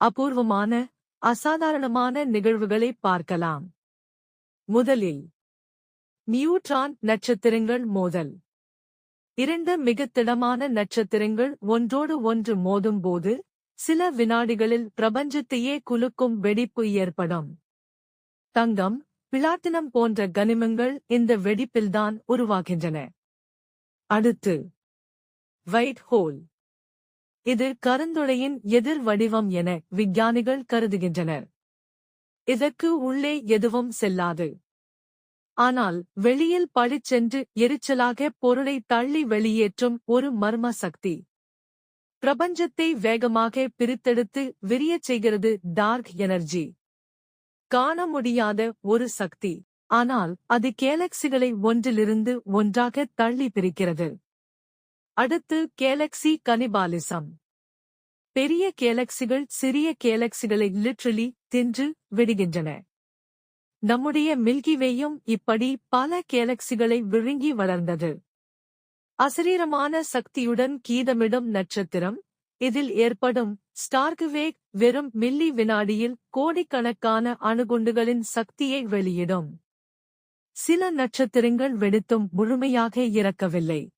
அபூர்வமான அசாதாரணமான நிகழ்வுகளை பார்க்கலாம். முதலில் நியூட்ரான் நட்சத்திரங்கள் மோதல். இரண்டு மிகத்திடமான நட்சத்திரங்கள் ஒன்றோடு ஒன்று மோதும்போது சில வினாடிகளில் பிரபஞ்சத்தையே குலுக்கும் வெடிப்பு ஏற்படும். தங்கம் பிளாட்டினம் போன்ற கனிமங்கள் இந்த வெடிப்பில்தான் உருவாகின்றன. அடுத்து வைட் ஹோல். இது கருந்துளையின் எதிர் வடிவம் என விஞ்ஞானிகள் கருதுகின்றனர். இதற்கு உள்ளே எதுவும் செல்லாது. ஆனால் வெளியில் பழிச்சென்று எரிச்சலாக பொருளை தள்ளி வெளியேற்றும் ஒரு மர்ம சக்தி பிரபஞ்சத்தை வேகமாக பிரித்தெடுத்து விரியச் செய்கிறது டார்க் எனர்ஜி. காண முடியாத ஒரு சக்தி. ஆனால் அது கேலக்சிகளை ஒன்றிலிருந்து ஒன்றாக தள்ளி பிரிக்கிறது. அடுத்து கேலக்ஸி கனிபாலிசம். பெரிய கேலக்சிகள் சிறிய கேலக்சிகளை லிட்ரலி தின்று விடுகின்றன. நம்முடைய மில்கிவேயும் இப்படி பல கேலக்சிகளை விழுங்கி வளர்ந்தது. அசரீரமான சக்தியுடன் கீதமிடும் நட்சத்திரம் இதில் ஏற்படும் ஸ்டார்குவேக் வெறும் மில்லி வினாடியில் கோடிக்கணக்கான அணுகுண்டுகளின் சக்தியை வெளியிடும். சில நட்சத்திரங்கள் வெடித்தும் முழுமையாக இறக்கவில்லை.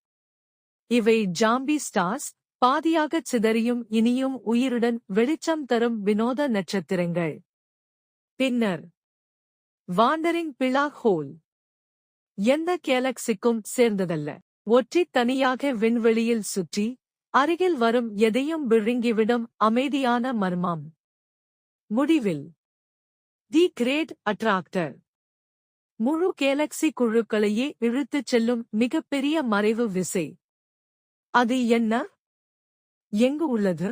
இவை ஜாம்பி ஸ்டார்ஸ் பாதியாகச் சிதறியும் இனியும் உயிருடன் வெளிச்சம் தரும் வினோத நட்சத்திரங்கள். பின்னர் வாண்டரிங் பிளாக் ஹோல். எந்த கேலக்சிக்கும் சேர்ந்ததல்ல. ஒற்றி தனியாக விண்வெளியில் சுற்றி அருகில் வரும் எதையும் விழுங்கிவிடும் அமைதியான மர்மம். முடிவில் தி கிரேட் அட்ராக்டர். முழு கேலக்சி குழுக்களையே இழுத்துச் செல்லும் மிகப்பெரிய மறைவு விசை. அது என்ன? எங்கு உள்ளது?